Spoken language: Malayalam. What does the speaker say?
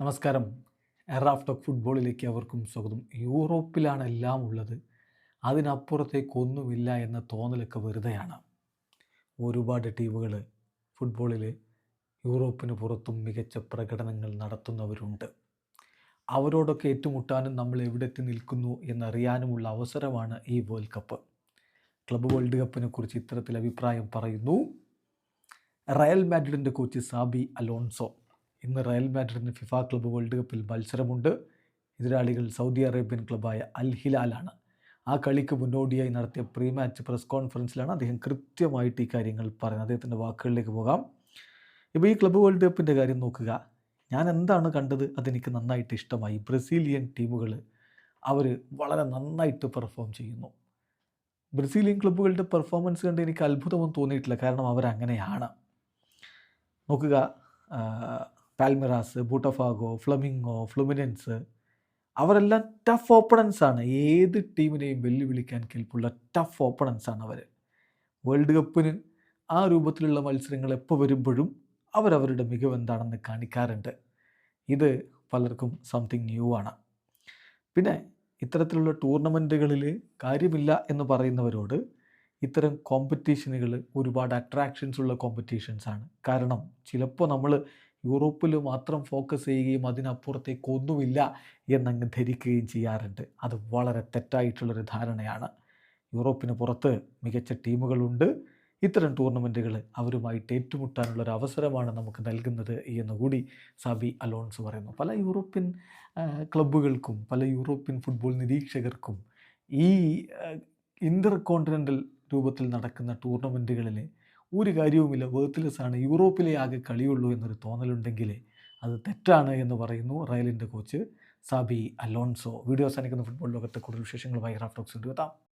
നമസ്കാരം. എറാഫ് ടോക്ക് ഫുട്ബോളിലേക്ക് അവർക്കും സ്വാഗതം. യൂറോപ്പിലാണ് എല്ലാം ഉള്ളത്. അതിനപ്പുറത്തേക്കൊന്നുമില്ല എന്ന തോന്നലൊക്കെ വെറുതെയാണ്. ഒരുപാട് ടീമുകൾ ഫുട്ബോളിൽ യൂറോപ്പിന് പുറത്തും മികച്ച പ്രകടനങ്ങൾ നടത്തുന്നവരുണ്ട്. അവരോടൊക്കെ ഏറ്റുമുട്ടാനും നമ്മൾ എവിടെ എത്തി നിൽക്കുന്നു എന്നറിയാനുമുള്ള അവസരമാണ് ഈ വേൾഡ് കപ്പ്. ക്ലബ് വേൾഡ് കപ്പിനെ കുറിച്ച് ഇത്തരത്തിൽ അഭിപ്രായം പറയുന്നു. റയൽ മാഡ്രിഡിന്റെ കോച്ച് സാബി അലോൺസോ. ഇന്ന് റയൽ മാഡ്രിഡിന് ഫിഫ ക്ലബ്ബ് വേൾഡ് കപ്പിൽ മത്സരമുണ്ട്. എതിരാളികൾ സൗദി അറേബ്യൻ ക്ലബ്ബായ അൽ ഹിലാലാണ്. ആ കളിക്ക് മുന്നോടിയായി നടത്തിയ പ്രീ മാച്ച് പ്രസ് കോൺഫറൻസിലാണ് അദ്ദേഹം കൃത്യമായിട്ട് ഈ കാര്യങ്ങൾ പറയുന്നത്. അദ്ദേഹത്തിന്റെ വാക്കുകളിലേക്ക് പോകാം. ഇപ്പോൾ ഈ ക്ലബ്ബ് വേൾഡ് കപ്പിന്റെ കാര്യം നോക്കുക. ഞാൻ എന്താണ് കണ്ടത്? അതെനിക്ക് നന്നായിട്ട് ഇഷ്ടമായി. ബ്രസീലിയൻ ടീമുകൾ അവർ വളരെ നന്നായിട്ട് പെർഫോം ചെയ്യുന്നു. ബ്രസീലിയൻ ക്ലബ്ബുകളുടെ പെർഫോമൻസ് കണ്ട് എനിക്ക് അത്ഭുതമൊന്നും തോന്നിയിട്ടില്ല. കാരണം അവരങ്ങനെയാണ്. നോക്കുക പാൽമിറാസ് ബൂട്ടഫാഗോ ഫ്ലമിംഗോ ഫ്ലുമിനൻസ് അവരെല്ലാം ടഫ് ഓപ്പണൻസ് ആണ്. ഏത് ടീമിനെയും വെല്ലുവിളിക്കാൻ കെൽപ്പുള്ള ടഫ് ഓപ്പണൻസ് ആണ് അവർ വേൾഡ് കപ്പിന് ആ രൂപത്തിലുള്ള മത്സരങ്ങൾ എപ്പോൾ വരുമ്പോഴും അവരവരുടെ മികവ് എന്താണെന്ന് കാണിക്കാറുണ്ട്. ഇത് പലർക്കും സംതിങ് ന്യൂ ആണ്. പിന്നെ ഇത്തരത്തിലുള്ള ടൂർണമെന്റുകളിൽ കാര്യമില്ല എന്ന് പറയുന്നവരോട് ഇത്തരം കോമ്പറ്റീഷനുകൾ ഒരുപാട് അട്രാക്ഷൻസ് ഉള്ള കോമ്പറ്റീഷൻസ് ആണ്. കാരണം ചിലപ്പോൾ നമ്മൾ യൂറോപ്പിൽ മാത്രം ഫോക്കസ് ചെയ്യുകയും അതിനപ്പുറത്തേക്ക് ഒന്നുമില്ല എന്നങ്ങ് ധരിക്കുകയും ചെയ്യാറുണ്ട്. അത് വളരെ തെറ്റായിട്ടുള്ളൊരു ധാരണയാണ്. യൂറോപ്പിന് പുറത്ത് മികച്ച ടീമുകളുണ്ട്. ഇത്തരം ടൂർണമെന്റുകൾ അവരുമായിട്ട് ഏറ്റുമുട്ടാനുള്ളൊരു അവസരമാണ് നമുക്ക് നൽകുന്നത് എന്നുകൂടി സബി അലോൺസ് പറയുന്നു. പല യൂറോപ്യൻ ക്ലബ്ബുകൾക്കും പല യൂറോപ്യൻ ഫുട്ബോൾ നിരീക്ഷകർക്കും ഈ ഇന്റർ കോണ്ടിനെന്റൽ രൂപത്തിൽ നടക്കുന്ന ടൂർണമെന്റുകളിൽ ഒരു കാര്യവുമില്ല. വേർത്ത്ലെസ് ആണ് യൂറോപ്പിലെ ആകെ കളിയുള്ളൂ എന്നൊരു തോന്നലുണ്ടെങ്കിൽ അത് തെറ്റാണ് എന്ന് പറയുന്നു റയലിന്റെ കോച്ച് സാബി അലോൺസോ. വീഡിയോ അവസാനിക്കുന്ന ഫുട്ബോൾ ലോകത്തെ കൂടുതൽ വിശേഷങ്ങളുമായി റാഫ്റ്റോക്സ് എത്താം.